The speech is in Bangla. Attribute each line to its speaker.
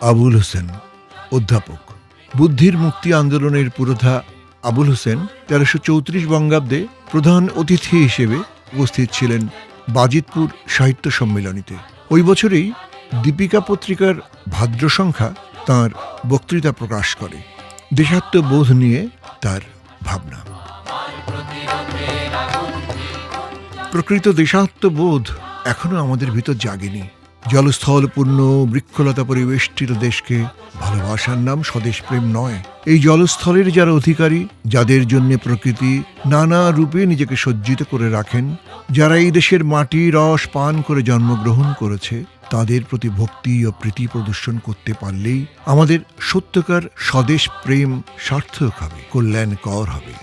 Speaker 1: আবুল হোসেন অধ্যাপক। বুদ্ধির মুক্তি আন্দোলনের পুরোধা আবুল হোসেন তেরোশো চৌত্রিশ বঙ্গাব্দে প্রধান অতিথি হিসেবে উপস্থিত ছিলেন বাজিতপুর সাহিত্য সম্মেলনীতে। ওই বছরেই দীপিকা পত্রিকার ভাদ্র সংখ্যা তাঁর বক্তৃতা প্রকাশ করে। দেশাত্মবোধ নিয়ে তার ভাবনা। প্রকৃত দেশাত্মবোধ এখনও আমাদের ভিতর জাগেনি। জলস্থলপূর্ণ বৃক্ষলতা পরিবেষ্টিত দেশকে ভালোবাসার নাম স্বদেশ প্রেম নয়। এই জলস্থলের যারা অধিকারী, যাদের জন্য প্রকৃতি নানা রূপে নিজেকে সজ্জিত করে রাখেন, যারা এই দেশের মাটি, রস, পান করে জন্মগ্রহণ করেছে, তাদের প্রতি ভক্তি ও প্রীতি প্রদর্শন করতে পারলেই আমাদের সত্যকার স্বদেশ প্রেম সার্থক হবে, কল্যাণকর হবে।